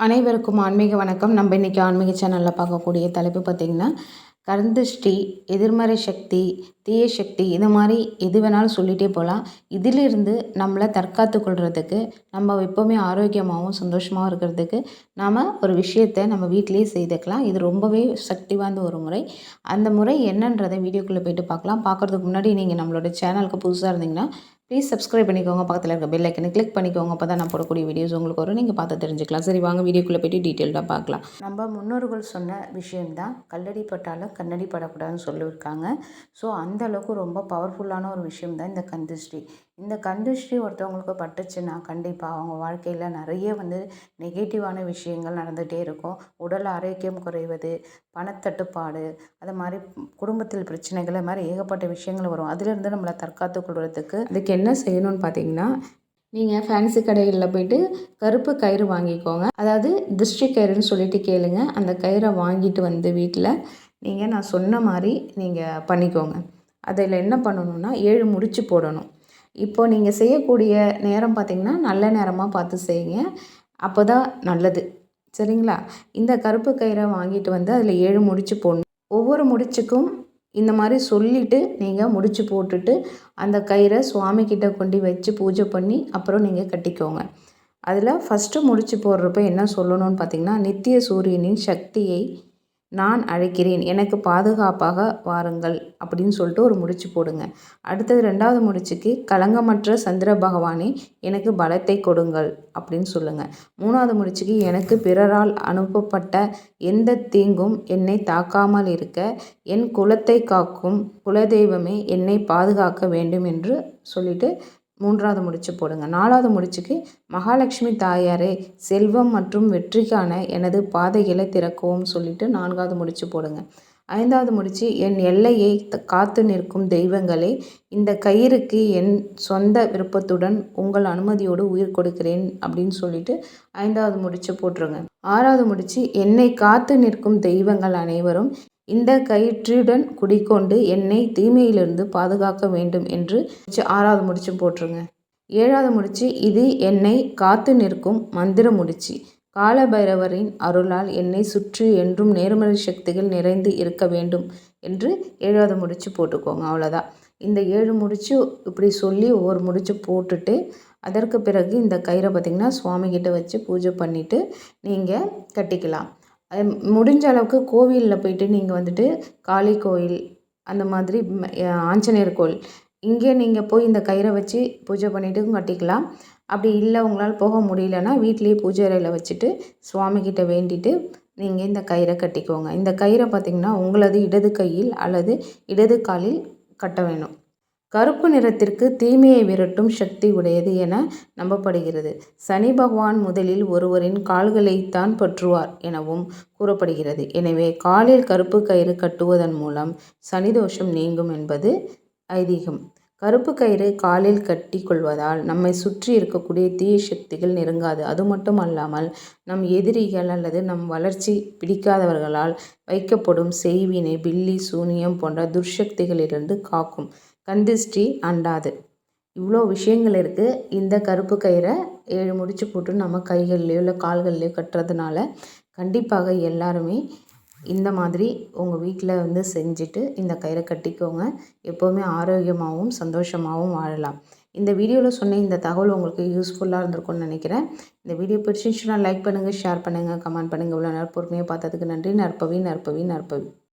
அனைவருக்கும் ஆன்மீக வணக்கம். நம்ம இன்றைக்கி ஆன்மீக சேனலில் பார்க்கக்கூடிய தலைப்பு பார்த்திங்கன்னா கருந்துஷ்டி எதிர்மறை சக்தி தீய சக்தி இது மாதிரி எது வேணாலும் சொல்லிகிட்டே போகலாம். இதிலிருந்து நம்மளை தற்காத்து கொள்கிறதுக்கு நம்ம எப்போவுமே ஆரோக்கியமாகவும் சந்தோஷமாகவும் இருக்கிறதுக்கு நாம் ஒரு விஷயத்தை நம்ம வீட்டிலேயே செய்துக்கலாம். இது ரொம்பவே சக்தி வாய்ந்த ஒரு முறை. அந்த முறை என்னன்றதை வீடியோக்குள்ளே போயிட்டு பார்க்கலாம். பார்க்குறதுக்கு முன்னாடி நீங்கள் நம்மளோட சேனலுக்கு புதுசாக இருந்தீங்கன்னா ப்ளீஸ் சப்ஸ்கிரைப் பண்ணிக்கோங்க. பக்கத்தில் இருக்க பெல் ஐக்கனை கிளிக் பண்ணிக்கோங்க. அப்போ தான் நான் போடக்கூடிய வீடியோஸ் உங்களுக்கு வரும். நீங்கள் பார்த்து தெரிஞ்சுக்கலாம். சரி வாங்க வீடியோக்குள்ளே போய்ட்டு டீட்டெயில்டாக பார்க்கலாம். நம்ம முன்னோர்கள் சொன்ன விஷயம்தான் கல்லடி பட்டாலும் கண்ணடி படக்கூடாதுன்னு சொல்லியிருக்காங்க. ஸோ அந்த அளவுக்கு ரொம்ப பவர்ஃபுல்லான ஒரு விஷயம் தான் இந்த கந்துஸ்ரீ இந்த கந்துஸ்ரீ ஒருத்தவங்களுக்கு பட்டுச்சுன்னா கண்டிப்பாக அவங்க வாழ்க்கையில் நிறைய வந்து நெகட்டிவான விஷயங்கள் நடந்துகிட்டே இருக்கும். உடல் ஆரோக்கியம் குறைவது பணத்தட்டுப்பாடு அது மாதிரி குடும்பத்தில் பிரச்சனைகள் மாதிரி ஏகப்பட்ட விஷயங்கள் வரும். அதிலிருந்து நம்மளை தற்காத்து கொள்வதுக்கு அதுக்கு என்ன செய்யணும்னு பார்த்தீங்கன்னா நீங்கள் ஃபேன்சி கடைகளில் போயிட்டு கருப்பு கயிறு வாங்கிக்கோங்க. அதாவது திருஷ்டி கயிறுன்னு சொல்லிட்டு கேளுங்க. அந்த கயிறை வாங்கிட்டு வந்து வீட்டில் நீங்கள் நான் சொன்ன மாதிரி நீங்கள் பண்ணிக்கோங்க. அதில் என்ன பண்ணணும்னா ஏழு முடிச்சு போடணும். இப்போது நீங்கள் செய்யக்கூடிய நேரம் பார்த்திங்கன்னா நல்ல நேரமாக பார்த்து செய்யுங்க. அப்போ தான் நல்லது. சரிங்களா? இந்த கருப்பு கயிறை வாங்கிட்டு வந்து அதில் ஏழு முடிச்சு போடணும். ஒவ்வொரு முடிச்சுக்கும் இந்த மாதிரி சொல்லிவிட்டு நீங்கள் முடிச்சு போட்டுட்டு அந்த கயிறை சுவாமிக்கிட்ட கொண்டு வச்சு பூஜை பண்ணி அப்புறம் நீங்கள் கட்டிக்கோங்க. அதில் ஃபஸ்ட்டு முடிச்சு போடுறப்ப என்ன சொல்லணும்னு பார்த்திங்கன்னா நித்திய சூரியனின் சக்தியை நான் அழைக்கிறேன். எனக்கு பாதுகாப்பாக வாருங்கள் அப்படின்னு சொல்லிட்டு ஒரு முடிச்சு போடுங்க. அடுத்தது ரெண்டாவது முடிச்சுக்கு களங்கமற்ற சந்திர பகவானே எனக்கு பலத்தை கொடுங்கள் அப்படின்னு சொல்லுங்கள் மூணாவது முடிச்சுக்கு எனக்கு பிறரால் அனுப்பப்பட்ட எந்த தீங்கும் என்னை தாக்காமல் இருக்க என் குலத்தை காக்கும் குலதெய்வமே என்னை பாதுகாக்க வேண்டும் என்று சொல்லிட்டு மூன்றாவது முடிச்சு போடுங்க. நாலாவது முடிச்சுக்கு மகாலட்சுமி தாயாரே செல்வம் மற்றும் வெற்றிக்கான எனது பாதைகளை திறக்கவும் சொல்லிட்டு நான்காவது முடிச்சு போடுங்க. ஐந்தாவது முடிச்சு என் எல்லையை காத்து நிற்கும் தெய்வங்களே இந்த கயிறுக்கு என் சொந்த விருப்பத்துடன் உங்கள் அனுமதியோடு உயிர் கொடுக்கிறேன் அப்படின்னு சொல்லிட்டு ஐந்தாவது முடிச்சு போட்டுருங்க. ஆறாவது முடிச்சு என்னை காத்து நிற்கும் தெய்வங்கள் அனைவரும் இந்த கயிற்றுடன் குடிக்கொண்டு என்னை தீமையிலிருந்து பாதுகாக்க வேண்டும் என்று ஆறாவது முடிச்சு போட்டுருங்க. ஏழாவது முடிச்சு இது என்னை காத்து நிற்கும் மந்திர முடிச்சு. காலபைரவரின் அருளால் என்னை சுற்றி என்றும் நேர்மறை சக்திகள் நிறைந்து இருக்க வேண்டும் என்று ஏழாவது முடிச்சு போட்டுக்கோங்க அவ்வளோதான் இந்த ஏழு முடிச்சு இப்படி சொல்லி ஒவ்வொரு முடிச்சு போட்டுட்டு அதற்கு பிறகு இந்த கயிறை பார்த்திங்கன்னா சுவாமிகிட்ட வச்சு பூஜை பண்ணிவிட்டு நீங்கள் கட்டிக்கலாம். முடிஞ்ச அளவுக்கு கோவிலில் போயிட்டு நீங்கள் வந்துட்டு காளி கோயில் அந்த மாதிரி ஆஞ்சநேயர் கோயில் இங்கே நீங்கள் போய் இந்த கயிறை வச்சு பூஜை பண்ணிட்டு கட்டிக்கலாம். அப்படி இல்லை உங்களால் போக முடியலன்னா வீட்லேயே பூஜை அறையில் வச்சுட்டு சுவாமிகிட்ட வேண்டிட்டு நீங்கள் இந்த கயிறை கட்டிக்கோங்க. இந்த கயிறை பார்த்திங்கன்னா உங்களது இடது கையில் அல்லது இடது காலில் கட்ட வேணும். கருப்பு நிறத்திற்கு தீமையை விரட்டும் சக்தி உடையது என நம்பப்படுகிறது. சனி பகவான் முதலில் ஒருவரின் கால்களைத்தான் பற்றுவார் எனவும் கூறப்படுகிறது. எனவே காலில் கருப்பு கயிறு கட்டுவதன் மூலம் சனி தோஷம் நீங்கும் என்பது ஐதீகம். கருப்பு கயிறு காலில் கட்டி கொள்வதால் நம்மை சுற்றி இருக்கக்கூடிய தீய சக்திகள் நெருங்காது. அது மட்டும் அல்லாமல் நம் எதிரிகள் அல்லது நம் வளர்ச்சி பிடிக்காதவர்களால் வைக்கப்படும் செய்வினை பில்லி சூனியம் போன்ற துர்சக்திகளிலிருந்து காக்கும். கந்திஷ்டி அண்டாது. இவ்வளோ விஷயங்கள் இருக்குது இந்த கருப்பு கயிறை ஏழு முடிச்சு போட்டு நம்ம கைகள்லையோ இல்லை கால்கள்லையோ கட்டுறதுனால கண்டிப்பாக எல்லாருமே இந்த மாதிரி உங்கள் வீட்டில் வந்து செஞ்சுட்டு இந்த கயிறை கட்டிக்கோங்க. எப்போவுமே ஆரோக்கியமாகவும் சந்தோஷமாகவும் வாழலாம். இந்த வீடியோவில் சொன்ன இந்த தகவல் உங்களுக்கு யூஸ்ஃபுல்லாக இருந்திருக்கும்னு நினைக்கிறேன். இந்த வீடியோ பிடிச்சிருந்துச்சுன்னா லைக் பண்ணுங்கள் ஷேர் பண்ணுங்கள் கமெண்ட் பண்ணுங்கள் இவ்வளோ நேரம் பொறுமையாக பார்த்ததுக்கு நன்றி. நற்பவி நற்பவி நற்பவி.